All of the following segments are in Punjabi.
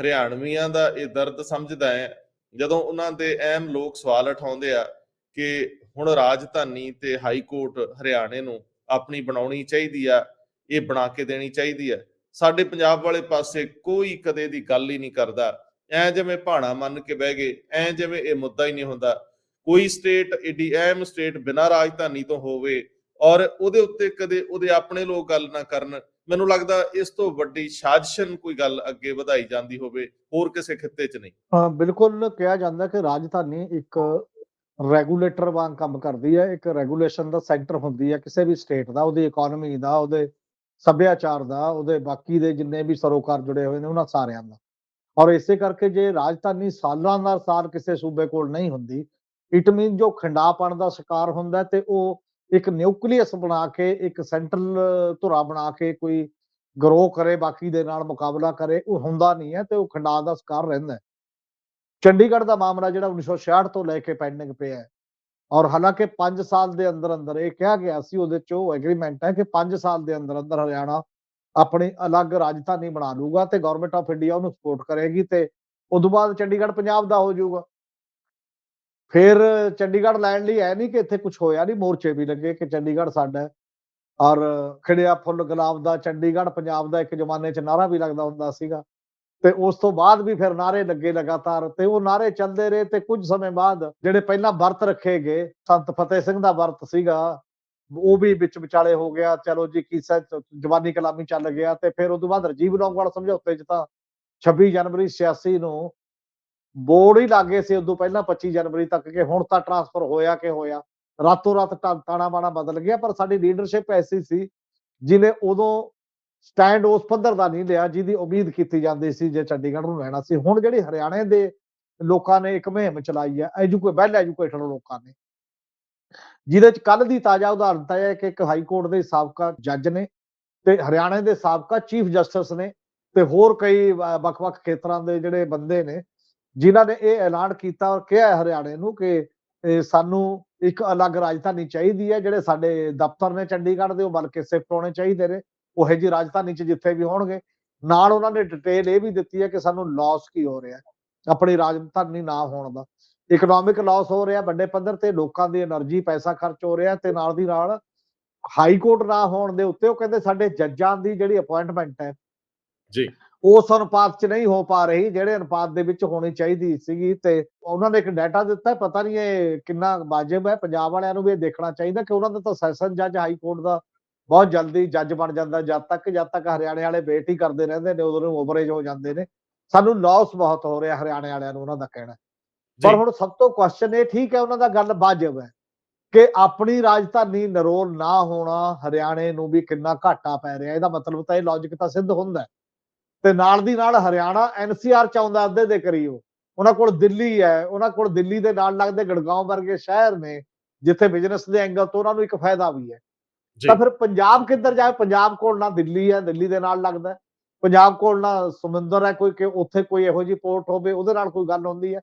ਹਰਿਆਣਵੀਆਂ ਦਾ ਇਹ ਦਰਦ ਸਮਝਦਾ ਹੈ। ਜਦੋਂ ਉਹਨਾਂ ਦੇ ਅਹਿਮ ਲੋਕ ਸਵਾਲ ਉਠਾਉਂਦੇ ਆ ਕਿ ਹੁਣ ਰਾਜਧਾਨੀ ਤੇ ਹਾਈ ਕੋਰਟ ਹਰਿਆਣੇ ਨੂੰ ਆਪਣੀ ਬਣਾਉਣੀ ਚਾਹੀਦੀ ਆ, ਇਹ ਬਣਾ ਕੇ ਦੇਣੀ ਚਾਹੀਦੀ ਹੈ ਸਾਡੇ ਪੰਜਾਬ ਵਾਲੇ ਪਾਸੇ ਕੋਈ ਕਦੇ ਦੀ ਗੱਲ ਹੀ ਨਹੀਂ ਕਰਦਾ। ਐ ਜਿਵੇਂ ਭਾਣਾ ਮੰਨ ਕੇ ਬਹਿ ਗਏ, ਐ ਜਿਵੇਂ ਇਹ ਮੁੱਦਾ ਹੀ ਨਹੀਂ ਹੁੰਦਾ। ਕੋਈ ਸਟੇਟ ਏਡੀ ਅਹਿਮ ਸਟੇਟ ਬਿਨਾਂ ਰਾਜਧਾਨੀ ਤੋਂ ਹੋਵੇ ਔਰ ਉਹਦੇ ਉੱਤੇ ਕਦੇ ਉਹਦੇ ਆਪਣੇ ਲੋਕ ਗੱਲ ਨਾ ਕਰਨ ਮੈਨੂੰ ਲੱਗਦਾ ਇਸ ਤੋਂ ਵੱਡੀ ਸਾਜ਼ਿਸ਼ਨ ਕੋਈ ਗੱਲ ਅੱਗੇ ਵਧਾਈ ਜਾਂਦੀ ਹੋਵੇ, ਹੋਰ ਕਿਸੇ ਖਿੱਤੇ 'ਚ ਨਹੀਂ। ਹਾਂ, ਬਿਲਕੁਲ ਕਿਹਾ ਜਾਂਦਾ ਕਿ ਰਾਜਧਾਨੀ ਇੱਕ ਰੈਗੂਲੇਟਰ ਵਾਂਗ ਕੰਮ ਕਰਦੀ ਹੈ, ਇੱਕ ਰੈਗੂਲੇਸ਼ਨ ਦਾ ਸੈਂਟਰ ਹੁੰਦੀ ਹੈ, ਕਿਸੇ ਵੀ ਸਟੇਟ ਦਾ, ਉਹਦੀ ਇਕਨੋਮੀ ਦਾ, ਉਹਦੇ ਸੱਭਿਆਚਾਰ ਦਾ, ਉਹਦੇ ਬਾਕੀ ਦੇ ਜਿੰਨੇ ਵੀ ਸਰੋਕਾਰ ਜੁੜੇ ਹੋਏ ਨੇ, ਉਹਨਾਂ ਸਾਰਿਆਂ ਦਾ। ਔਰ ਇਸੇ ਕਰਕੇ ਜੇ ਰਾਜਧਾਨੀ ਸਾਲਾਂ ਦਾ ਸਾਲ ਕਿਸੇ ਸੂਬੇ ਕੋਲ ਨਹੀਂ ਹੁੰਦੀ ਇਟ ਮੀਨ ਜੋ ਖੰਡਾਪਣ ਦਾ ਸ਼ਿਕਾਰ ਹੁੰਦਾ ਤੇ ਉਹ ਇੱਕ ਨਿਊਕਲੀਅਸ ਬਣਾ ਕੇ, ਇੱਕ ਸੈਂਟਰਲ ਧੁਰਾ ਬਣਾ ਕੇ ਕੋਈ ਗਰੋ ਕਰੇ, ਬਾਕੀ ਦੇ ਨਾਲ ਮੁਕਾਬਲਾ ਕਰੇ, ਉਹ ਹੁੰਦਾ ਨਹੀਂ ਹੈ ਤੇ ਉਹ ਖੰਡਾ ਦਾ ਸ਼ਿਕਾਰ ਰਹਿੰਦਾ ਹੈ। ਚੰਡੀਗੜ੍ਹ ਦਾ ਮਾਮਲਾ ਜਿਹੜਾ 1966 ਤੋਂ ਲੈ ਕੇ ਪੈਂਡਿੰਗ ਪਿਆ ਹੈ ਔਰ ਹਾਲਾਂਕਿ 5 ਸਾਲ ਦੇ ਅੰਦਰ ਅੰਦਰ ਇਹ ਕਿਹਾ ਗਿਆ ਸੀ, ਉਹਦੇ ਚ ਉਹ ਐਗਰੀਮੈਂਟ ਹੈ ਕਿ 5 ਸਾਲ ਦੇ ਅੰਦਰ ਅੰਦਰ ਹਰਿਆਣਾ ਆਪਣੀ ਅਲੱਗ ਰਾਜਧਾਨੀ ਬਣਾ ਲੂਗਾ ਤੇ ਗਵਰਨਮੈਂਟ ਆਫ ਇੰਡੀਆ ਉਹਨੂੰ ਸਪੋਰਟ ਕਰੇਗੀ ਤੇ ਉਦੋਂ ਬਾਅਦ ਚੰਡੀਗੜ੍ਹ ਪੰਜਾਬ ਦਾ ਹੋ ਜਾਊਗਾ। ਫਿਰ ਚੰਡੀਗੜ੍ਹ ਲੈਣ ਲਈ ਐ ਨਹੀਂ ਕਿ ਇੱਥੇ ਕੁਝ ਹੋਇਆ ਨਹੀਂ ਮੋਰਚੇ ਵੀ ਲੱਗੇ ਕਿ ਚੰਡੀਗੜ੍ਹ ਸਾਡਾ ਔਰ ਖਿੜਿਆ ਫੁੱਲ ਗੁਲਾਬ ਦਾ, ਚੰਡੀਗੜ੍ਹ ਪੰਜਾਬ ਦਾ ਇੱਕ ਜ਼ਮਾਨੇ 'ਚ ਨਾਰਾ ਵੀ ਲੱਗਦਾ ਹੁੰਦਾ ਸੀਗਾ। ਤੇ ਉਸ ਤੋਂ ਬਾਅਦ ਵੀ ਫਿਰ ਨਾਰੇ ਲੱਗੇ ਲਗਾਤਾਰ ਤੇ ਉਹ ਨਾਰੇ ਚੱਲਦੇ ਰਹੇ ਤੇ ਕੁਝ ਸਮੇਂ ਬਾਅਦ ਜਿਹੜੇ ਪਹਿਲਾਂ ਵਰਤ ਰੱਖੇ ਗਏ, ਸੰਤ ਫਤਿਹ ਸਿੰਘ ਦਾ ਵਰਤ ਸੀਗਾ, ਉਹ ਵੀ ਵਿੱਚ ਵਿਚਾਲੇ ਹੋ ਗਿਆ, ਚਲੋ ਜੀ ਕੀਸਾ ਚ- ਜਵਾਨੀ ਕਲਾਮੀ ਚੱਲ ਗਿਆ ਤੇ ਫਿਰ ਉਸ ਤੋਂ ਬਾਅਦ ਰਜੀਵ ਲੌਂਗਵਾਲ ਸਮਝੌਤੇ 'ਚ ਤਾਂ 26 ਜਨਵਰੀ 86 ਨੂੰ ਬੋਰਡ ਹੀ ਲੱਗੇ ਸੀ ਉਦੋਂ ਪਹਿਲਾਂ 25 ਜਨਵਰੀ ਤੱਕ ਕਿ ਹੁਣ ਤਾਂ ਟਰਾਂਸਫਰ ਹੋਇਆ ਕਿ ਹੋਇਆ। ਰਾਤੋਂ ਰਾਤ ਤਾਣਾ ਬਾਣਾ ਬਦਲ ਗਿਆ, ਪਰ ਸਾਡੀ ਲੀਡਰਸ਼ਿਪ ਐਸੀ ਸੀ ਜਿਹਨੇ ਉਦੋਂ ਸਟੈਂਡ ਉਸ ਪੱਧਰ ਦਾ ਨਹੀਂ ਲਿਆ ਜਿਹਦੀ ਉਮੀਦ ਕੀਤੀ ਜਾਂਦੀ ਸੀ ਜੇ ਚੰਡੀਗੜ੍ਹ ਨੂੰ ਲੈਣਾ ਸੀ। ਹੁਣ ਜਿਹੜੀ ਹਰਿਆਣੇ ਦੇ ਲੋਕਾਂ ਨੇ ਇੱਕ ਮੁਹਿੰਮ ਚਲਾਈ ਹੈ ਐਜੂਕੇ ਵੈਲ ਐਜੂਕੇਟਡ ਲੋਕਾਂ ਨੇ। ਜਿਹਦੇ ਚ ਕੱਲ ਦੀ ਤਾਜ਼ਾ ਉਦਾਹਰਨ ਤਾਂ ਇਹ ਹੈ ਕਿ ਇੱਕ ਹਾਈ ਕੋਰਟ ਦੇ ਸਾਬਕਾ ਜੱਜ ਨੇ ਤੇ ਹਰਿਆਣੇ ਦੇ ਸਾਬਕਾ ਚੀਫ ਜਸਟਿਸ ਨੇ ਤੇ ਹੋਰ ਕਈ ਵੱਖ-ਵੱਖ ਖੇਤਰਾਂ ਦੇ ਜਿਹੜੇ ਬੰਦੇ ਨੇ ਜਿਨ੍ਹਾਂ ਨੇ ਇਹ ਐਲਾਨ ਕੀਤਾ ਔਰ ਕਿਹਾ ਹਰਿਆਣੇ ਨੂੰ ਕਿ ਸਾਨੂੰ ਇੱਕ ਅਲੱਗ ਰਾਜਧਾਨੀ ਚਾਹੀਦੀ ਹੈ, ਜਿਹੜੇ ਸਾਡੇ ਦਫ਼ਤਰ ਨੇ ਚੰਡੀਗੜ੍ਹ ਦੇ, ਉਹ ਬਲਕਿ ਸਿਫਟ ਹੋਣੇ ਚਾਹੀਦੇ ਨੇ, ਉਹੇ ਜੀ ਰਾਜਧਾਨੀ 'ਚ ਜਿੱਥੇ ਵੀ ਹੋਣਗੇ। ਨਾਲ ਉਹਨਾਂ ਨੇ ਡਿਟੇਲ ਇਹ ਵੀ ਦਿੱਤੀ ਹੈ ਕਿ ਸਾਨੂੰ ਲਾਸ ਕੀ ਹੋ ਰਿਹਾ ਆਪਣੀ ਰਾਜਧਾਨੀ ਨਾ ਹੋਣ ਦਾ। ਇਕਨੋਮਿਕ ਲਾਸ ਹੋ ਰਿਹਾ ਵੱਡੇ ਪੱਧਰ ਤੇ, ਲੋਕਾਂ ਦੀ એનર્ਜੀ ਪੈਸਾ ਖਰਚ ਹੋ ਰਿਹਾ ਤੇ ਨਾਲ ਦੀ ਨਾਲ ਹਾਈ ਕੋਰਟ ਨਾ ਹੋਣ ਦੇ ਉੱਤੇ ਉਹ ਕਹਿੰਦੇ ਸਾਡੇ ਜੱਜਾਂ ਦੀ ਜਿਹੜੀ ਅਪਾਇੰਟਮੈਂਟ ਹੈ ਜੀ। ਉਸ ਅਨੁਪਾਤ ਚ ਨਹੀਂ ਹੋ ਪਾ ਰਹੀ ਜਿਹੜੇ ਅਨੁਪਾਤ ਦੇ ਵਿੱਚ ਹੋਣੀ ਚਾਹੀਦੀ ਸੀਗੀ ਤੇ ਉਹਨਾਂ ਨੇ ਇੱਕ ਡਾਟਾ ਦਿੱਤਾ ਪਤਾ ਨਹੀਂ ਇਹ ਕਿੰਨਾ ਵਾਜਬ ਹੈ ਪੰਜਾਬ ਵਾਲਿਆਂ ਨੂੰ ਵੀ ਇਹ ਦੇਖਣਾ ਚਾਹੀਦਾ ਕਿ ਉਹਨਾਂ ਦਾ ਤਾਂ ਸੈਸ਼ਨ ਜੱਜ ਹਾਈ ਕੋਰਟ ਦਾ ਬਹੁਤ ਜਲਦੀ ਜੱਜ ਬਣ ਜਾਂਦਾ ਜਦ ਤੱਕ ਜਦ ਤੱਕ ਹਰਿਆਣੇ ਵਾਲੇ ਵੇਟ ਹੀ ਕਰਦੇ ਰਹਿੰਦੇ ਨੇ ਉਦੋਂ ਨੂੰ ਓਵਰੇਜ ਹੋ ਜਾਂਦੇ ਨੇ। ਸਾਨੂੰ ਲਾਸ ਬਹੁਤ ਹੋ ਰਿਹਾ ਹਰਿਆਣੇ ਵਾਲਿਆਂ ਨੂੰ ਉਹਨਾਂ ਦਾ ਕਹਿਣਾ। ਪਰ ਹੁਣ ਸਭ ਤੋਂ ਕੁਐਸਚਨ ਇਹ ਠੀਕ ਹੈ ਉਹਨਾਂ ਦਾ ਗੱਲ ਵਾਜਬ ਹੈ ਕਿ ਆਪਣੀ ਰਾਜਧਾਨੀ ਨਰੋਲ ਨਾ ਹੋਣਾ ਹਰਿਆਣੇ ਨੂੰ ਵੀ ਕਿੰਨਾ ਘਾਟਾ ਪੈ ਰਿਹਾ ਇਹਦਾ ਮਤਲਬ ਤਾਂ ਇਹ ਲੌਜੀਕ ਤਾਂ ਸਿੱਧ ਹੁੰਦਾ ਹੈ। ਤੇ ਨਾਲ ਦੀ ਨਾਲ ਹਰਿਆਣਾ ਐਨਸੀਆਰ ਚ ਆਉਂਦਾ ਅੱਧੇ ਦੇ ਕਰੀਬ ਉਹਨਾਂ ਕੋਲ ਦਿੱਲੀ ਹੈ ਉਹਨਾਂ ਕੋਲ ਦਿੱਲੀ ਦੇ ਨਾਲ ਲੱਗਦੇ ਗੜਗਾਉਂ ਵਰਗੇ ਸ਼ਹਿਰ ਨੇ ਜਿੱਥੇ ਬਿਜ਼ਨਸ ਦੇ ਐਂਗਲ ਤੋਂ ਉਹਨਾਂ ਨੂੰ ਇੱਕ ਫਾਇਦਾ ਵੀ ਹੈ। ਜੀ। ਤਾਂ ਫਿਰ ਪੰਜਾਬ ਕਿੱਧਰ ਜਾਏ? ਪੰਜਾਬ ਕੋਲ ਨਾ ਦਿੱਲੀ ਹੈ ਦਿੱਲੀ ਦੇ ਨਾਲ ਲੱਗਦਾ। ਪੰਜਾਬ ਕੋਲ ਨਾ ਸਮੁੰਦਰ ਹੈ ਕੋਈ ਕਿ ਉੱਥੇ ਕੋਈ ਇਹੋ ਜਿਹੀ ਪੋਰਟ ਹੋਵੇ ਉਹਦੇ ਨਾਲ ਕੋਈ ਗੱਲ ਹੁੰਦੀ ਹੈ।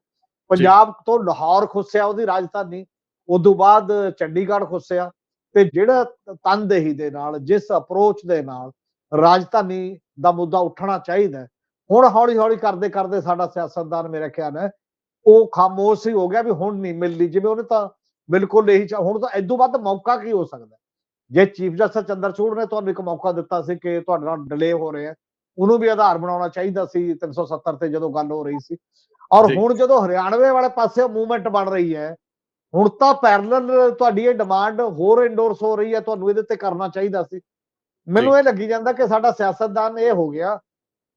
ਪੰਜਾਬ ਤੋਂ ਲਾਹੌਰ ਖੁੱਸਿਆ ਉਹਦੀ ਰਾਜਧਾਨੀ ਉਦੋਂ ਬਾਅਦ ਚੰਡੀਗੜ੍ਹ ਖੁੱਸਿਆ ਤੇ ਜਿਹੜਾ ਤਨਦੇਹੀ ਦੇ ਨਾਲ ਜਿਸ ਅਪਰੋਚ ਦੇ ਨਾਲ ਰਾਜਧਾਨੀ ਦਾ ਮੁੱਦਾ ਉੱਠਣਾ ਚਾਹੀਦਾ ਹੁਣ ਹੌਲੀ ਹੌਲੀ ਕਰਦੇ ਕਰਦੇ ਸਾਡਾ ਸਿਆਸਤਦਾਨ ਮੇਰਾ ਖਿਆਲ ਹੈ ਉਹ ਖਾਮੋਸ਼ ਹੀ ਹੋ ਗਿਆ ਵੀ ਹੁਣ ਨਹੀਂ ਮਿਲਦੀ ਜਿਵੇਂ ਉਹਨੇ ਤਾਂ ਬਿਲਕੁਲ ਇਹੀ ਹੁਣ ਤਾਂ ਇਦੋਂ ਵੱਧ ਮੌਕਾ ਕੀ ਹੋ ਸਕਦਾ? ਜੇ ਚੀਫ ਜਸਟਿਸ ਚੰਦਰਚੂੜ ਨੇ ਤੁਹਾਨੂੰ ਇੱਕ ਮੌਕਾ ਦਿੱਤਾ ਸੀ ਕਿ ਤੁਹਾਡੇ ਨਾਲ ਡਿਲੇ ਹੋ ਰਿਹਾ ਉਹਨੂੰ ਵੀ ਆਧਾਰ ਬਣਾਉਣਾ ਚਾਹੀਦਾ ਸੀ 370 ਤੇ ਜਦੋਂ ਗੱਲ ਹੋ ਰਹੀ ਸੀ ਔਰ। ਹੁਣ ਜਦੋਂ ਹਰਿਆਣਵੇ ਵਾਲੇ ਪਾਸੇ ਮੂਵਮੈਂਟ ਬਣ ਰਹੀ ਹੈ ਹੁਣ ਤਾਂ ਪੈਰਲਲ ਤੁਹਾਡੀ ਇਹ ਡਿਮਾਂਡ ਹੋਰ ਇੰਡੋਰਸ ਹੋ ਰਹੀ ਹੈ ਤੁਹਾਨੂੰ ਇਹਦੇ ਤੇ ਕਰਨਾ ਚਾਹੀਦਾ ਸੀ ਮੈਨੂੰ ਇਹ ਲੱਗੀ ਜਾਂਦਾ ਕਿ ਸਾਡਾ ਸਿਆਸਤਦਾਨ ਇਹ ਹੋ ਗਿਆ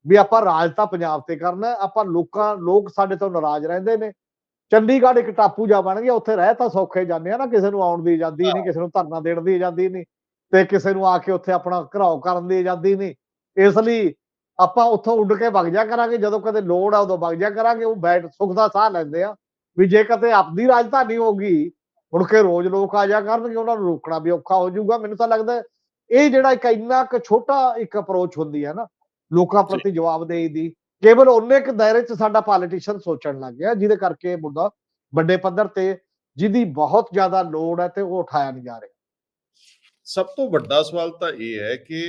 ਵੀ ਆਪਾਂ ਰਾਜ ਤਾਂ ਪੰਜਾਬ ਤੇ ਕਰਨਾ ਆਪਾਂ ਲੋਕਾਂ ਲੋਕ ਸਾਡੇ ਤੋਂ ਨਾਰਾਜ਼ ਰਹਿੰਦੇ ਨੇ। ਚੰਡੀਗੜ੍ਹ ਇੱਕ ਟਾਪੂ ਜਾ ਬਣ ਗਿਆ ਉੱਥੇ ਰਹਿ ਤਾਂ ਸੌਖੇ ਜਾਂਦੇ ਆ ਨਾ ਕਿਸੇ ਨੂੰ ਆਉਣ ਦੀ ਆਜ਼ਾਦੀ ਨਹੀਂ ਕਿਸੇ ਨੂੰ ਧਰਨਾ ਦੇਣ ਦੀ ਆਜ਼ਾਦੀ ਨਹੀਂ ਤੇ ਕਿਸੇ ਨੂੰ ਆ ਕੇ ਉੱਥੇ ਆਪਣਾ ਘਰਾਓ ਕਰਨ ਦੀ ਆਜ਼ਾਦੀ ਨਹੀਂ। ਇਸ ਲਈ ਆਪਾਂ ਉੱਥੋਂ ਉੱਡ ਕੇ ਵਗ ਜਾ ਕਰਾਂਗੇ ਜਦੋਂ ਕਦੇ ਲੋੜ ਆ ਉਦੋਂ ਵਗ ਜਾ ਕਰਾਂਗੇ ਉਹ ਬੈਠ ਸੁੱਖ ਦਾ ਸਾਹ ਲੈਂਦੇ ਆ ਵੀ ਜੇ ਕਦੇ ਆਪਣੀ ਰਾਜਧਾਨੀ ਹੋਗੀ ਮੁੜ ਕੇ ਰੋਜ਼ ਲੋਕ ਆ ਜਾ ਕਰਨਗੇ ਉਹਨਾਂ ਨੂੰ ਰੋਕਣਾ ਵੀ ਔਖਾ ਹੋ ਜਾਊਗਾ। ਮੈਨੂੰ ਤਾਂ ਲੱਗਦਾ ਇਹ ਜਿਹੜਾ ਇੱਕ ਇੰਨਾ ਕੁ ਛੋਟਾ ਇੱਕ ਅਪਰੋਚ ਹੁੰਦੀ ਹੈ ਨਾ ਲੋਕਾਂ ਪ੍ਰਤੀ ਜਵਾਬਦੇਹੀ ਦੀ ਕੇਵਲ ਉਹਨੇ ਕੁ ਦਾਇਰੇ 'ਚ ਸਾਡਾ ਪੋਲੀਟੀਸ਼ੀਅਨ ਸੋਚਣ ਲੱਗ ਗਿਆ ਜਿਹਦੇ ਕਰਕੇ ਇਹ ਮੁੱਦਾ ਵੱਡੇ ਪੱਧਰ ਤੇ ਜਿਹਦੀ ਬਹੁਤ ਜ਼ਿਆਦਾ ਲੋੜ ਹੈ ਤੇ ਉਹ ਉਠਾਇਆ ਨਹੀਂ ਜਾ ਰਿਹਾ। ਸਭ ਤੋਂ ਵੱਡਾ ਸਵਾਲ ਤਾਂ ਇਹ ਹੈ ਕਿ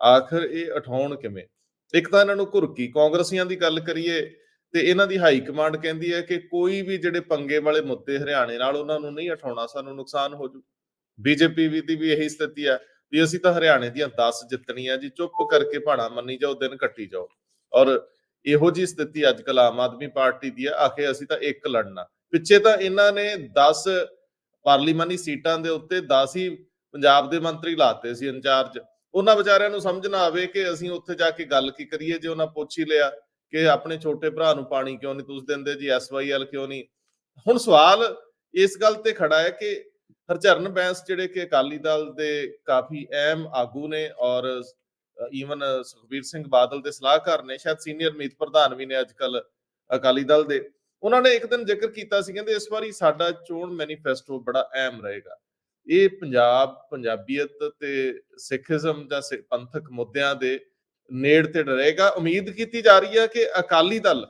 ਆਖਰ ਇਹ ਉਠਾਉਣ ਕਿਵੇਂ? ਇੱਕ ਤਾਂ ਇਹਨਾਂ ਨੂੰ ਘੁਰਕੀ ਕਾਂਗਰਸੀਆਂ ਦੀ ਗੱਲ ਕਰੀਏ ਤੇ ਇਹਨਾਂ ਦੀ ਹਾਈ ਕਮਾਂਡ ਕਹਿੰਦੀ ਹੈ ਕਿ ਕੋਈ ਵੀ ਜਿਹੜੇ ਪੰਗੇ ਵਾਲੇ ਮੁੱਦੇ ਹਰਿਆਣੇ ਨਾਲ ਉਹਨਾਂ ਨੂੰ ਨਹੀਂ ਉਠਾਉਣਾ ਸਾਨੂੰ ਨੁਕਸਾਨ ਹੋ ਜੂ। ਬੀਜੇਪੀ ਵੀ ਦੀ ਵੀ ਇਹੀ ਸਥਿਤੀ ਹੈ। ਵੀ ਅਸੀਂ ਤਾਂ ਹਰਿਆਣੇ ਦੀਆਂ 10 ਜਿੱਤਣੀਆਂ ਜੀ, ਚੁੱਪ ਕਰਕੇ ਭਾਣਾ ਮੰਨੀ ਜਾਓ, ਦਿਨ ਕੱਟੀ ਜਾਓ। ਔਰ ਇਹੋ ਜੀ ਸਥਿਤੀ ਅੱਜ ਕੱਲ ਆਮ ਆਦਮੀ ਪਾਰਟੀ ਦੀ ਹੈ ਆਖੇ ਅਸੀਂ ਤਾਂ ਇੱਕ ਲੜਨਾ। ਪਿੱਛੇ ਤਾਂ ਇਹਨਾਂ ਨੇ 10 ਪਾਰਲੀਮਾਨੀ ਸੀਟਾਂ ਦੇ ਉੱਤੇ 10 ਹੀ ਪੰਜਾਬ ਦੇ ਮੰਤਰੀ ਲਾਤੇ ਸੀ ਇੰਚਾਰਜ। ਉਹਨਾਂ ਵਿਚਾਰਿਆਂ ਨੂੰ ਸਮਝ ਨਾ ਆਵੇ ਕਿ ਅਸੀਂ ਉੱਥੇ ਜਾ ਕੇ ਗੱਲ ਕੀ ਕਰੀਏ, ਜੇ ਉਹਨਾਂ ਪੁੱਛ ਹੀ ਲਿਆ ਕਿ ਆਪਣੇ ਛੋਟੇ ਭਰਾ ਨੂੰ ਪਾਣੀ ਕਿਉਂ ਨਹੀਂ ਤੁਸੀਂ ਦਿੰਦੇ ਜੀ ਐਸਵਾਈਐਲ ਕਿਉਂ ਨਹੀਂ? ਹੁਣ ਸਵਾਲ ਇਸ ਗੱਲ ਤੇ ਖੜਾ ਹੈ ਕਿ ਹਰਚਰਨ ਬੈਂਸ ਜਿਹੜੇ ਕਿ ਅਕਾਲੀ ਦਲ ਦੇ ਕਾਫੀ ਅਹਿਮ ਆਗੂ ਨੇ ਔਰ ਈਵਨ ਸੁਖਬੀਰ ਸਿੰਘ ਬਾਦਲ ਦੇ ਸਲਾਹਕਾਰ ਨੇ, ਸ਼ਾਇਦ ਸੀਨੀਅਰ ਮੀਤ ਪ੍ਰਧਾਨ ਵੀ ਨੇ ਅੱਜ ਅਕਾਲੀ ਦਲ ਦੇ। ਉਹਨਾਂ ਨੇ ਇੱਕ ਦਿਨ ਜ਼ਿਕਰ ਕੀਤਾ ਸੀ, ਕਹਿੰਦੇ ਇਸ ਵਾਰੀ ਸਾਡਾ ਚੋਣ ਮੈਨੀਫੈਸਟੋ ਬੜਾ ਅਹਿਮ ਰਹੇਗਾ। ਇਹ ਪੰਜਾਬ, ਪੰਜਾਬੀਅਤ ਤੇ ਸਿੱਖੀਜ਼ਮ ਜਾਂ ਪੰਥਕ ਮੁੱਦਿਆਂ ਦੇ ਨੇੜ ਤੇ ਰਹੇਗਾ ਉਮੀਦ ਕੀਤੀ ਜਾ ਰਹੀ ਹੈ ਕਿ ਅਕਾਲੀ ਦਲ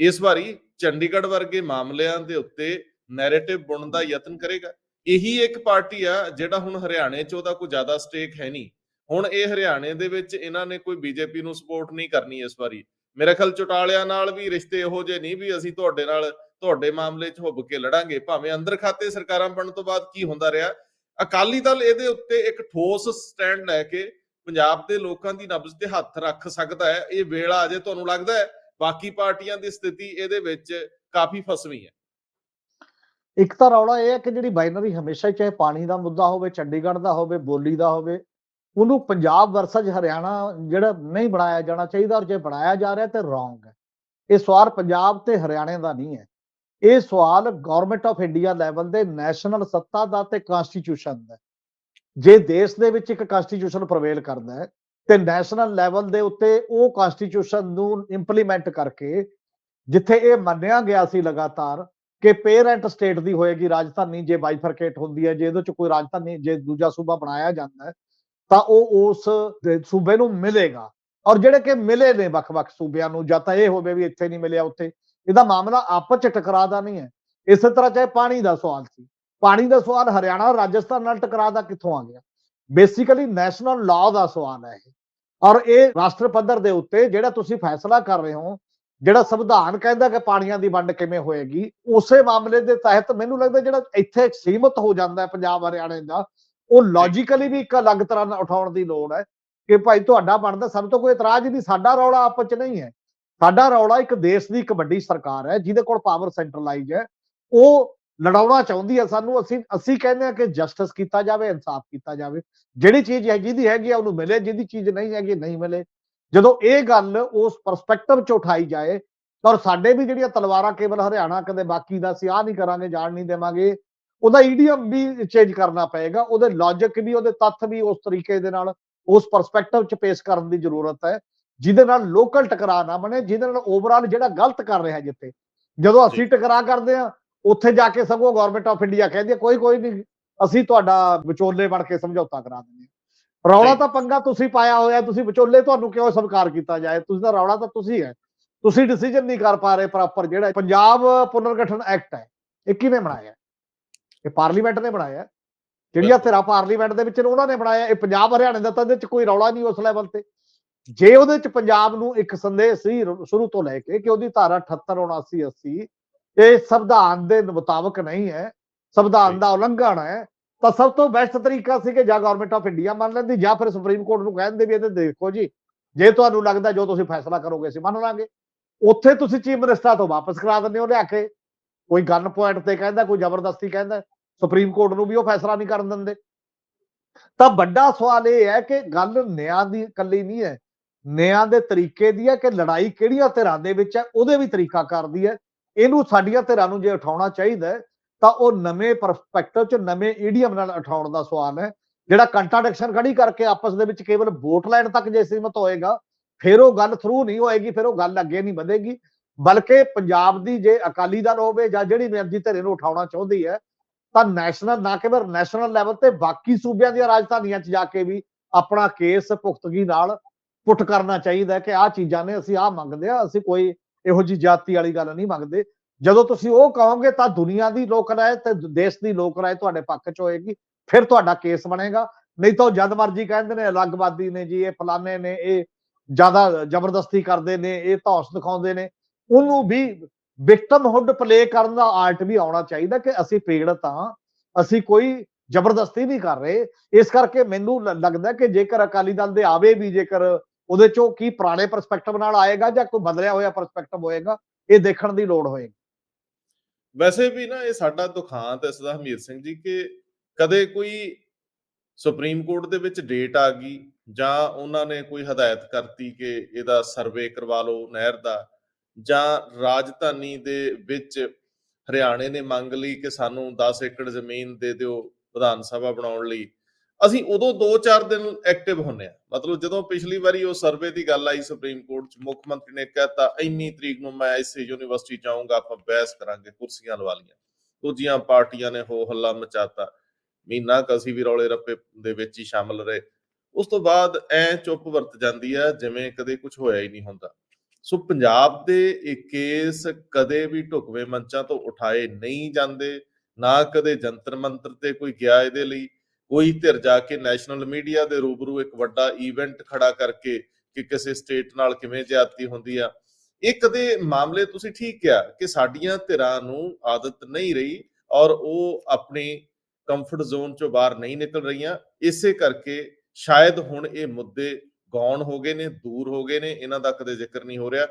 ਇਸ ਵਾਰੀ ਚੰਡੀਗੜ੍ਹ ਵਰਗੇ ਮਾਮਲਿਆਂ ਦੇ ਉੱਤੇ ਨੈਰੇਟਿਵ ਬੁਣਨ ਦਾ ਯਤਨ ਕਰੇਗਾ। ਇਹੀ ਇੱਕ ਪਾਰਟੀ ਆ ਜਿਹੜਾ ਹੁਣ ਹਰਿਆਣੇ 'ਚ ਉਹਦਾ ਕੋਈ ਜ਼ਿਆਦਾ ਸਟੇਕ ਹੈ ਨਹੀਂ। ਹੁਣ ਇਹ ਹਰਿਆਣੇ ਦੇ ਵਿੱਚ ਇਹਨਾਂ ਨੇ ਕੋਈ ਬੀਜੇਪੀ ਨੂੰ ਸਪੋਰਟ ਨਹੀਂ ਕਰਨੀ ਇਸ ਵਾਰੀ। ਮੇਰੇ ਖਿਆਲ ਚੁਟਾਲਿਆਂ ਨਾਲ ਵੀ ਰਿਸ਼ਤੇ ਇਹੋ ਜਿਹੇ ਨਹੀਂ ਵੀ ਅਸੀਂ ਤੁਹਾਡੇ ਨਾਲ, ਤੁਹਾਡੇ ਮਾਮਲੇ 'ਚ ਹੁੱਬ ਕੇ ਲੜਾਂਗੇ। ਭਾਵੇਂ ਅੰਦਰ ਖਾਤੇ ਸਰਕਾਰਾਂ ਬਣਨ ਤੋਂ ਬਾਅਦ ਕੀ ਹੁੰਦਾ ਰਿਹਾ। ਅਕਾਲੀ ਦਲ ਇਹਦੇ ਉੱਤੇ ਇੱਕ ਠੋਸ ਸਟੈਂਡ ਲੈ ਕੇ ਪੰਜਾਬ ਦੇ ਲੋਕਾਂ ਦੀ ਨਬਜ਼ ਤੇ ਹੱਥ ਰੱਖ ਸਕਦਾ ਹੈ। ਇਹ ਵੇਲਾ ਅਜੇ ਤੁਹਾਨੂੰ ਲੱਗਦਾ ਹੈ? ਬਾਕੀ ਪਾਰਟੀਆਂ ਦੀ ਸਥਿਤੀ ਇਹਦੇ ਵਿੱਚ ਕਾਫੀ ਫਸਵੀਂ ਹੈ। ਇੱਕ ਤਾਂ ਰੌਲਾ ਇਹ ਹੈ ਕਿ ਜਿਹੜੀ ਬਾਈਨਰੀ ਹਮੇਸ਼ਾ ਹੀ ਚਾਹੇ ਪਾਣੀ ਦਾ ਮੁੱਦਾ ਹੋਵੇ, ਚੰਡੀਗੜ੍ਹ ਦਾ ਹੋਵੇ, ਬੋਲੀ ਦਾ ਹੋਵੇ, ਉਹਨੂੰ ਪੰਜਾਬ ਵਰਸਜ ਹਰਿਆਣਾ ਜਿਹੜਾ ਨਹੀਂ ਬਣਾਇਆ ਜਾਣਾ ਚਾਹੀਦਾ ਔਰ ਜੇ ਬਣਾਇਆ ਜਾ ਰਿਹਾ ਤੇ ਰੋਂਗ ਹੈ। ਇਹ ਸਵਾਲ ਪੰਜਾਬ ਤੇ ਹਰਿਆਣੇ ਦਾ ਨਹੀਂ ਹੈ। ਇਹ ਸਵਾਲ ਗਵਰਨਮੈਂਟ ਆਫ ਇੰਡੀਆ ਲੈਵਲ ਦੇ ਨੈਸ਼ਨਲ ਸੱਤਾ ਦਾ ਤੇ ਕਨਸਟੀਟਿਊਸ਼ਨ ਦਾ ਜੇ ਦੇਸ਼ ਦੇ ਵਿੱਚ ਇੱਕ ਕਨਸਟੀਟਿਊਸ਼ਨ ਪ੍ਰਵੇਲ ਕਰਦਾ ਹੈ, ਤੇ ਨੈਸ਼ਨਲ ਲੈਵਲ ਦੇ ਉੱਤੇ ਉਹ ਕਨਸਟੀਟਿਊਸ਼ਨ ਨੂੰ ਇੰਪਲੀਮੈਂਟ ਕਰਕੇ ਜਿੱਥੇ ਇਹ ਮੰਨਿਆ ਗਿਆ ਸੀ ਲਗਾਤਾਰ ਕਿ ਪੇਰੈਂਟ ਸਟੇਟ ਦੀ ਹੋਏਗੀ ਰਾਜਧਾਨੀ, ਜੇ ਬਾਈਫਰਕੇਟ ਹੁੰਦੀ ਹੈ, ਜੇ ਇਹਦੇ ਚ ਕੋਈ ਰਾਜਧਾਨੀ, ਜੇ ਦੂਜਾ ਸੂਬਾ ਬਣਾਇਆ ਜਾਂਦਾ ਹੈ, ਤਾਂ ਉਹ ਉਸ ਸੂਬੇ ਨੂੰ ਮਿਲੇਗਾ। ਔਰ ਜਿਹੜੇ ਕਿ ਮਿਲੇ ਨੇ ਵੱਖ-ਵੱਖ ਸੂਬਿਆਂ ਨੂੰ, ਜਾਂ ਤਾਂ ਇਹ ਹੋਵੇ ਵੀ ਇੱਥੇ ਨਹੀਂ ਮਿਲਿਆ ਉੱਥੇ, ਇਹਦਾ ਮਾਮਲਾ ਆਪਸ ਚ ਟਕਰਾਅ ਦਾ ਨਹੀਂ ਹੈ। ਇਸੇ ਤਰ੍ਹਾਂ ਚਾਹੇ ਪਾਣੀ ਦਾ ਸਵਾਲ ਸੀ। ਪਾਣੀ ਦਾ ਸਵਾਲ ਹਰਿਆਣਾ ਰਾਜਸਥਾਨ ਨਾਲ ਟਕਰਾਅ ਦਾ ਕਿੱਥੋਂ ਆ ਗਿਆ? ਬੇਸਿਕਲੀ ਨੈਸ਼ਨਲ ਲਾਅ ਦਾ ਸਵਾਲ ਹੈ ਇਹ। ਔਰ ਇਹ ਰਾਸ਼ਟਰ ਪੱਧਰ ਦੇ ਉੱਤੇ ਜਿਹੜਾ ਤੁਸੀਂ ਫੈਸਲਾ ਕਰ ਰਹੇ ਹੋ ਜਿਹੜਾ ਸੰਵਿਧਾਨ ਕਹਿੰਦਾ ਕਿ ਪਾਣੀਆਂ ਦੀ ਵੰਡ ਕਿਵੇਂ ਹੋਏਗੀ ਉਸੇ ਮਾਮਲੇ ਦੇ ਤਹਿਤ ਮੈਨੂੰ ਲੱਗਦਾ ਜਿਹੜਾ ਇੱਥੇ ਸੀਮਤ ਹੋ ਜਾਂਦਾ ਹੈ ਪੰਜਾਬ ਹਰਿਆਣੇ ਦਾ ਉਹ ਲੌਜੀਕਲੀ ਵੀ ਇੱਕ ਅਲੱਗ ਤਰ੍ਹਾਂ ਨਾਲ ਉਠਾਉਣ ਦੀ ਲੋੜ ਹੈ ਕਿ ਭਾਈ ਤੁਹਾਡਾ ਬਣਦਾ ਸਭ ਤੋਂ ਕੋਈ ਇਤਰਾਜ਼ ਨਹੀਂ ਸਾਡਾ ਰੌਲਾ ਆਪਸ ਚ ਨਹੀਂ ਹੈ। ਸਾਡਾ ਰੌਲਾ ਇੱਕ ਦੇਸ਼ ਦੀ ਇੱਕ ਵੱਡੀ ਸਰਕਾਰ ਹੈ ਜਿਹਦੇ ਕੋਲ ਪਾਵਰ ਸੈਂਟਰਲਾਈਜ਼ ਹੈ ਉਹ ਲੜਾਉਣਾ ਚਾਹੁੰਦੀ ਹੈ ਸਾਨੂੰ ਅਸੀਂ ਅਸੀਂ ਕਹਿੰਦੇ ਹਾਂ ਕਿ ਜਸਟਿਸ ਕੀਤਾ ਜਾਵੇ ਇਨਸਾਫ ਕੀਤਾ ਜਾਵੇ ਜਿਹੜੀ ਚੀਜ਼ ਹੈ ਜਿਹਦੀ ਹੈਗੀ ਆ ਉਹਨੂੰ ਮਿਲੇ ਜਿਹਦੀ ਚੀਜ਼ ਨਹੀਂ ਹੈਗੀ ਨਹੀਂ ਮਿਲੇ। ਜਦੋਂ ਇਹ ਗੱਲ ਉਸ ਪਰਸਪੈਕਟਿਵ ਚ ਉਠਾਈ ਜਾਏ ਔਰ ਸਾਡੇ ਵੀ ਜਿਹੜੀਆਂ ਤਲਵਾਰਾਂ ਕੇਵਲ ਹਰਿਆਣਾ ਕਦੇ ਬਾਕੀ ਦਾ ਅਸੀਂ ਆਹ ਨਹੀਂ ਕਰਾਂਗੇ ਜਾਣ ਨਹੀਂ ਦੇਵਾਂਗੇ ਉਹਦਾ ਈਡੀਐਮ ਵੀ ਚੇਂਜ ਕਰਨਾ ਪਏਗਾ ਉਹਦੇ ਲੌਜੀਕ ਵੀ ਉਹਦੇ ਤੱਥ ਵੀ ਉਸ ਤਰੀਕੇ ਦੇ ਨਾਲ ਉਸ ਪਰਸਪੈਕਟਿਵ ਚ ਪੇਸ਼ ਕਰਨ ਦੀ ਜ਼ਰੂਰਤ ਹੈ ਜਿਹਦੇ ਨਾਲ ਲੋਕਲ ਟਕਰਾਅ ਨਾ ਬਣੇ ਜਿਹਦੇ ਨਾਲ ਓਵਰਆਲ ਜਿਹੜਾ ਗਲਤ ਕਰ ਰਿਹਾ ਜਿੱਥੇ ਜਦੋਂ ਅਸੀਂ ਟਕਰਾਅ ਕਰਦੇ ਆ ਉੱਥੇ ਜਾ ਕੇ ਸਗੋਂ ਗਵਰਨਮੈਂਟ ਆਫ ਇੰਡੀਆ ਕਹਿੰਦੀ ਹੈ ਕੋਈ ਕੋਈ ਨਹੀਂ ਅਸੀਂ ਤੁਹਾਡਾ ਵਿਚੋਲੇ ਬਣ ਕੇ ਸਮਝੌਤਾ ਕਰਾ ਦਿੰਦੇ ਹਾਂ। ਰੌਲਾ। ਤਾਂ ਪੰਗਾ ਤੁਸੀਂ ਪਾਇਆ ਹੋਇਆ ਤੁਸੀਂ ਵਿਚੋਲੇ ਤੁਹਾਨੂੰ ਕਿਉਂ ਸਵੀਕਾਰ ਕੀਤਾ ਜਾਏ? ਤੁਸੀਂ ਤਾਂ ਰੌਲਾ ਤਾਂ ਤੁਸੀਂ ਹੈ। ਤੁਸੀਂ ਡਿਸੀਜਨ ਨਹੀਂ ਕਰ ਪਾ ਰਹੇ ਪ੍ਰੋਪਰ ਜਿਹੜਾ ਪੰਜਾਬ ਪੁਨਰਗਠਨ ਐਕਟ ਹੈ ਇਹ ਕਿਹਨੇ ਬਣਾਇਆ ਇਹ ਪਾਰਲੀਮੈਂਟ ਨੇ ਬਣਾਇਆ ਜਿਹੜੀਆਂ। ਧਿਰਾਂ ਪਾਰਲੀਮੈਂਟ ਦੇ ਵਿੱਚ ਉਹਨਾਂ ਨੇ ਬਣਾਇਆ ਇਹ ਪੰਜਾਬ ਹਰਿਆਣੇ ਦਾ ਤਾਂ ਇਹਦੇ ਵਿੱਚ ਕੋਈ ਰੌਲਾ ਨਹੀਂ ਉਸ ਲੈਵਲ ਤੇ। ਜੇ ਉਹਦੇ ਵਿੱਚ ਪੰਜਾਬ ਨੂੰ ਇੱਕ ਸੰਦੇਸ਼ ਸੀ ਸ਼ੁਰੂ ਤੋਂ ਲੈ ਕੇ ਕਿ ਉਹਦੀ ਧਾਰਾ 78 79 80 ਇਹ ਸੰਵਿਧਾਨ ਦੇ ਮੁਤਾਬਕ ਨਹੀਂ ਹੈ। ਸੰਵਿਧਾਨ ਦਾ ਉਲੰਘਣ ਹੈ। ਤਾਂ ਸਭ ਤੋਂ ਬੈਸਟ ਤਰੀਕਾ ਸੀ ਕਿ ਜਾਂ ਗਵਰਨਮੈਂਟ ਆਫ ਇੰਡੀਆ ਮੰਨ ਲੈਂਦੀ, ਜਾਂ ਫਿਰ ਸੁਪਰੀਮ ਕੋਰਟ ਨੂੰ ਕਹਿੰਦੇ ਵੀ ਇਹਦੇ ਦੇਖੋ ਜੀ, ਜੇ ਤੁਹਾਨੂੰ ਲੱਗਦਾ ਜੋ ਤੁਸੀਂ ਫੈਸਲਾ ਕਰੋਗੇ ਅਸੀਂ ਮੰਨ ਲਾਂਗੇ। ਉੱਥੇ ਤੁਸੀਂ ਚੀਫ ਮਿਨਿਸਟਰ ਤੋਂ ਵਾਪਸ ਕਰਾ ਦਿੰਦੇ ਹੋ ਲਿਆ ਕੇ ਕੋਈ ਗਨ ਪੁਆਇੰਟ ਤੇ ਕਹਿੰਦਾ, ਕੋਈ ਜ਼ਬਰਦਸਤੀ ਕਹਿੰਦਾ ਸੁਪਰੀਮ ਕੋਰਟ ਨੂੰ ਵੀ ਉਹ ਫੈਸਲਾ ਨਹੀਂ ਕਰਨ ਦਿੰਦੇ। ਤਾਂ ਵੱਡਾ ਸਵਾਲ ਇਹ ਹੈ ਕਿ ਗੱਲ ਨਿਆਂ ਦੀ ਇਕੱਲੀ ਨਹੀਂ ਹੈ। ਨਿਆਂ ਦੇ ਤਰੀਕੇ ਦੀ ਹੈ ਕਿ ਲੜਾਈ ਕਿਹੜੀਆਂ ਧਿਰਾਂ ਦੇ ਵਿੱਚ ਹੈ, ਉਹਦੇ ਵੀ ਤਰੀਕਾ ਕਰਦੀ ਹੈ। ਇਹਨੂੰ ਸਾਡੀਆਂ ਧਿਰਾਂ ਨੂੰ ਜੇ ਉਠਾਉਣਾ ਚਾਹੀਦਾ ਤਾਂ ਉਹ ਨਵੇਂ ਪਰਸਪੈਕਟਿਵ ਚ ਨਵੇਂ ਈਡੀਅਮ ਨਾਲ ਉਠਾਉਣ ਦਾ ਸਵਾਲ ਹੈ। ਜਿਹੜਾ ਕੰਟਰਾਡਿਕਸ਼ਨ ਖੜੀ ਕਰਕੇ ਆਪਸ ਦੇ ਵਿੱਚ ਕੇਵਲ ਵੋਟ ਲੈਣ ਤੱਕ ਜੇ ਸੀਮਤ ਹੋਏਗਾ, ਫਿਰ ਉਹ ਗੱਲ ਥਰੂ ਨਹੀਂ ਹੋਏਗੀ, ਫਿਰ ਉਹ ਗੱਲ ਅੱਗੇ ਨਹੀਂ ਵਧੇਗੀ। ਬਲਕਿ ਪੰਜਾਬ ਦੀ ਜੇ ਅਕਾਲੀ ਦਲ ਹੋਵੇ ਜਾਂ ਜਿਹੜੀ ਮਰਜ਼ੀ ਧਿਰੇ ਨੂੰ ਉਠਾਉਣਾ ਚਾਹੁੰਦੀ ਹੈ, ਤਾਂ ਨੈਸ਼ਨਲ ਨਾ ਕੇਵਲ ਨੈਸ਼ਨਲ ਲੈਵਲ ਤੇ ਬਾਕੀ ਸੂਬਿਆਂ ਦੀਆਂ ਰਾਜਧਾਨੀਆਂ 'ਚ ਜਾ ਕੇ ਵੀ ਆਪਣਾ ਕੇਸ ਪੁਖਤਗੀ ਨਾਲ ਪੁੱਟ ਕਰਨਾ ਚਾਹੀਦਾ ਕਿ ਆਹ ਚੀਜ਼ਾਂ ਨੇ, ਅਸੀਂ ਆਹ ਮੰਗਦੇ ਆ ਅਸੀਂ ਕੋਈ ਇਹੋ ਜੀ ਜਾਤੀ ਵਾਲੀ ਗੱਲ ਨਹੀਂ ਮੰਗਦੇ। ਜਦੋਂ ਤੁਸੀਂ ਉਹ ਕਹੋਗੇ ਤਾਂ ਦੁਨੀਆ ਦੀ ਲੋਕ ਰਾਏ ਤੇ ਦੇਸ਼ ਦੀ ਲੋਕ ਰਾਏ ਤੁਹਾਡੇ ਪੱਖ 'ਚ ਹੋਏਗੀ, ਫਿਰ ਤੁਹਾਡਾ ਕੇਸ ਬਣੇਗਾ। ਨਹੀਂ ਤਾਂ ਉਹ ਜਦ ਮਰਜ਼ੀ ਕਹਿੰਦੇ ਨੇ ਅਲੱਗਵਾਦੀ ਨੇ ਜੀ, ਇਹ ਫਲਾਣੇ ਨੇ, ਇਹ ਜ਼ਿਆਦਾ ਜ਼ਬਰਦਸਤੀ ਕਰਦੇ ਨੇ, ਇਹ ਧੌਸ ਦਿਖਾਉਂਦੇ ਨੇ। ਉਹਨੂੰ ਵੀ ਵਿਕਟਮਹੁੱਡ ਪਲੇ ਕਰਨ ਦਾ ਆਰਟ ਵੀ ਆਉਣਾ ਚਾਹੀਦਾ ਕਿ ਅਸੀਂ ਪੀੜਤ ਹਾਂ, ਅਸੀਂ ਕੋਈ ਜ਼ਬਰਦਸਤੀ ਨਹੀਂ ਕਰ ਰਹੇ। ਇਸ ਕਰਕੇ ਮੈਨੂੰ ਲ- ਲੱਗਦਾ ਕਿ ਜੇਕਰ ਅਕਾਲੀ ਦਲ ਦੇ ਆਵੇ ਵੀ ਜੇਕਰ ਉਹਦੇ ਚੋਂ ਕੀ ਪੁਰਾਣੇ ਪਰਸਪੈਕਟਿਵ ਨਾਲ ਆਏਗਾ ਜਾਂ ਕੋਈ ਬਦਲਿਆ ਹੋਇਆ ਪਰਸਪੈਕਟਿਵ ਹੋਏਗਾ, ਇਹ ਦੇਖਣ ਦੀ ਲੋੜ ਹੋਏਗੀ। ਵੈਸੇ ਵੀ ਨਾ ਇਹ ਸਾਡਾ ਦੁਖਾਂਤ ਹੈ ਸਦਾ ਹਮੀਰ ਸਿੰਘ ਜੀ ਕਿ ਕਦੇ ਕੋਈ ਸੁਪਰੀਮ ਕੋਰਟ ਦੇ ਵਿੱਚ ਡੇਟ ਆ ਗਈ ਜਾਂ ਉਹਨਾਂ ਨੇ ਕੋਈ ਹਦਾਇਤ ਕਰਤੀ ਕਿ ਇਹਦਾ ਸਰਵੇ ਕਰਵਾ ਲਓ ਨਹਿਰ ਦਾ ਜਾਂ ਰਾਜਧਾਨੀ ਦੇ ਵਿੱਚ ਹਰਿਆਣੇ ਨੇ ਮੰਗ ਲਈ ਕਿ ਸਾਨੂੰ 10 ਏਕੜ ਜ਼ਮੀਨ ਦੇ ਦਿਓ ਵਿਧਾਨ ਸਭਾ ਬਣਾਉਣ ਲਈ ਅਸੀਂ ਉਦੋਂ 2-4 ਦਿਨ ਐਕਟਿਵ ਹੁੰਨੇ ਆ ਮਤਲਬ ਜਦੋਂ ਪਿਛਲੀ ਵਾਰੀ ਉਹ ਸਰਵੇ ਦੀ ਗੱਲ ਆਈ ਸੁਪਰੀਮ ਕੋਰਟ ਚ, ਮੁੱਖ ਮੰਤਰੀ ਨੇ ਕਹਿਤਾ ਇੰਨੀ ਤਰੀਕ ਨੂੰ ਮੈਂ ਇਸੇ ਯੂਨੀਵਰਸਿਟੀ ਜਾਊਂਗਾ ਆਪਾਂ ਬਹਿਸ ਕਰਾਂਗੇ, ਕੁਰਸੀਆਂ ਲਵਾ ਲੀਆਂ ਦੂਜੀਆਂ ਪਾਰਟੀਆਂ ਨੇ ਹੋ ਹੱਲਾ ਮਚਾਤਾ। ਮਹੀਨਾ ਕੁ ਵੀ ਰੌਲੇ ਰੱਪੇ ਦੇ ਵਿੱਚ ਹੀ ਸ਼ਾਮਲ ਰਹੇ। ਉਸ ਤੋਂ ਬਾਅਦ ਐ ਚੁੱਪ ਵਰਤ ਜਾਂਦੀ ਆ, ਜਿਵੇਂ ਕਦੇ ਕੁਝ ਹੋਇਆ ਹੀ ਨਹੀਂ ਹੁੰਦਾ। ਸੋ ਪੰਜਾਬ ਦੇ ਇਹ ਕੇਸ ਕਦੇ ਵੀ ਢੁਕਵੇਂ ਮੰਚਾਂ ਤੋਂ ਉਠਾਏ ਨਹੀਂ ਜਾਂਦੇ, ਨਾ ਕਦੇ ਜੰਤਰ ਮੰਤਰ ਤੇ ਕੋਈ ਗਿਆ ਇਹਦੇ ਲਈ। ਕੋਈ ਧਿਰ ਜਾ ਕੇ ਨੈਸ਼ਨਲ ਮੀਡੀਆ ਦੇ ਰੂਬਰੂ ਇੱਕ ਵੱਡਾ ਇਵੈਂਟ ਖੜਾ ਕਰਕੇ ਕਿ ਕਿਸੇ ਸਟੇਟ ਨਾਲ ਕਿਵੇਂ ਜ਼ਿਆਦਤੀ ਹੁੰਦੀ ਆ। ਇਹ ਕਦੇ ਮਾਮਲੇ ਤੁਸੀਂ ਠੀਕ ਕਿਹਾ ਕਿ ਸਾਡੀਆਂ ਧਿਰਾਂ ਨੂੰ ਆਦਤ ਨਹੀਂ ਰਹੀ ਔਰ ਉਹ ਆਪਣੀ ਕੰਫਰਟ ਜ਼ੋਨ ਚੋਂ ਬਾਹਰ ਨਹੀਂ ਨਿਕਲ ਰਹੀਆਂ? ਇਸੇ ਕਰਕੇ ਸ਼ਾਇਦ ਹੁਣ ਇਹ ਮੁੱਦੇ ਗੌਣ ਹੋ ਗਏ ਨੇ, ਦੂਰ ਹੋ ਗਏ ਨੇ, ਇਹਨਾਂ ਦਾ ਕਦੇ ਜ਼ਿਕਰ ਨਹੀਂ ਹੋ ਰਿਹਾ।